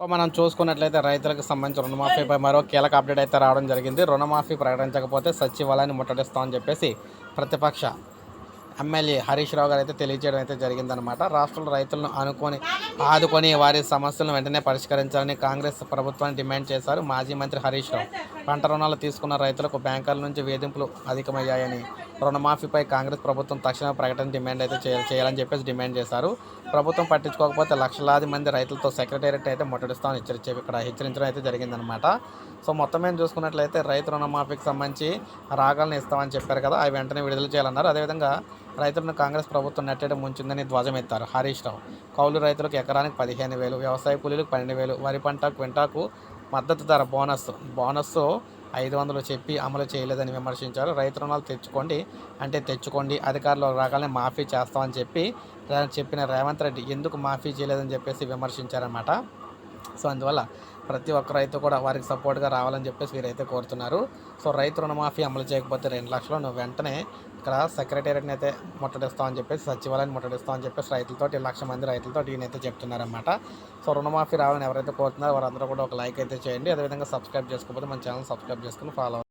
మనం చూసుకున్నట్లయితే రైతులకు సంబంధించి రుణమాఫీపై మరో కీలక అప్డేట్ అయితే రావడం జరిగింది. రుణమాఫీ ప్రకటించకపోతే సచివాలయాన్ని ముట్టడిస్తామని చెప్పేసి ప్రతిపక్ష ఎమ్మెల్యే హరీష్ రావు గారు అయితే తెలియజేయడం అయితే జరిగిందనమాట రాష్ట్రంలో రైతులను అనుకొని ఆదుకొని వారి సమస్యలను వెంటనే పరిష్కరించాలని కాంగ్రెస్ ప్రభుత్వాన్ని డిమాండ్ చేశారు మాజీ మంత్రి హరీష్ రావు. పంట రుణాలు తీసుకున్న రైతులకు బ్యాంకుల నుంచి వేధింపులు అధికమయ్యాయని రుణమాఫీపై కాంగ్రెస్ ప్రభుత్వం తక్షణ ప్రకటన డిమాండ్ అయితే చేయాలని చెప్పేసి డిమాండ్ చేశారు. ప్రభుత్వం పట్టించుకోకపోతే లక్షలాది మంది రైతులతో సెక్రటేరియట్ అయితే ముట్టడిస్తామని హెచ్చరించి ఇక్కడ హెచ్చరించడం అయితే జరిగిందనమాట సో మొత్తం మేము చూసుకున్నట్లయితే రైతు రుణమాఫీకి సంబంధించి రాగాలను ఇస్తామని చెప్పారు కదా అవి వెంటనే విడుదల చేయాలన్నారు. అదేవిధంగా రైతులను కాంగ్రెస్ ప్రభుత్వం నెట్టడం ముంచిందని ధ్వజమెత్తారు హరీష్ రావు. కౌలు రైతులకు ఎకరానికి పదిహేను వేలు వ్యవసాయ కూలీలకు పన్నెండు వేలు వరి పంట క్వింటాకు మద్దతు ధర బోనస్ బోనస్ ఐదు వందలు చెప్పి అమలు చేయలేదని విమర్శించారు. రైతు రుణాలు తెచ్చుకోండి అంటే తెచ్చుకోండి అధికారులు రాగానే మాఫీ చేస్తామని చెప్పి చెప్పిన రేవంత్ రెడ్డి ఎందుకు మాఫీ చేయలేదని చెప్పేసి విమర్శించారన్నమాట. సో అందువల్ల ప్రతి ఒక్క రైతు కూడా వారికి సపోర్ట్గా రావాలని చెప్పేసి వీరైతే కోరుతున్నారు. సో రైతు రుణమాఫీ అమలు చేయకపోతే రెండు లక్షలు నువ్వు వెంటనే ఇక్కడ సెక్రటేరియట్ని అయితే ముట్టడిస్తామని చెప్పేసి సచివాలయాన్ని ముట్టడిస్తామని చెప్పేసి రైతులతో లక్ష మంది రైతులతో ఈయనైతే చెప్తున్నారన్నమాట. సో రుణమాఫీ రావాలని ఎవరైతే కోరుతున్నారో వారందరూ కూడా ఒక లైక్ అయితే చేయండి. అదేవిధంగా సబ్స్క్రైబ్ చేసుకోకపోతే మన ఛానల్ సబ్స్క్రైబ్ చేసుకుని ఫాలో